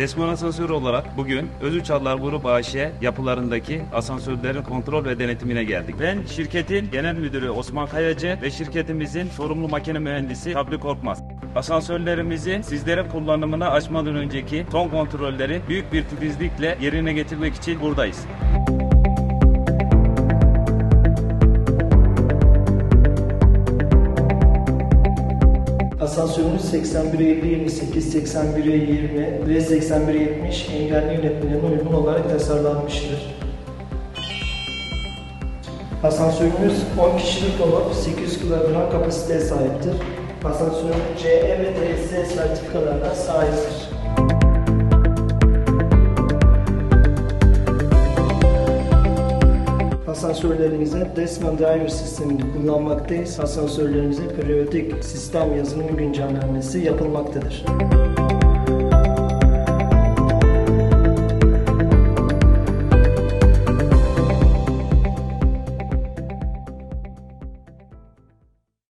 Desmon Asansör olarak bugün Özüçallar Grup AŞ yapılarındaki asansörlerin kontrol ve denetimine geldik. Ben şirketin genel müdürü Osman Kayacı ve şirketimizin sorumlu makine mühendisi Sabri Korkmaz. Asansörlerimizin sizlere kullanımına açmadan önceki son kontrolleri büyük bir titizlikle yerine getirmek için buradayız. Asansörümüz 81'e 50, 28, 81'e 20 ve 81'e 70 engelli yönetmelerine uygun olarak tasarlanmıştır. Asansörümüz 10 kişilik olup 800 kilogram kapasiteye sahiptir. Asansörümüz CE ve TSE sertifikalarına sahiptir. Asansörlerimize Desmond Driver sistemini kullanmaktayız. Asansörlerimize periyodik sistem yazılımı güncellenmesi yapılmaktadır.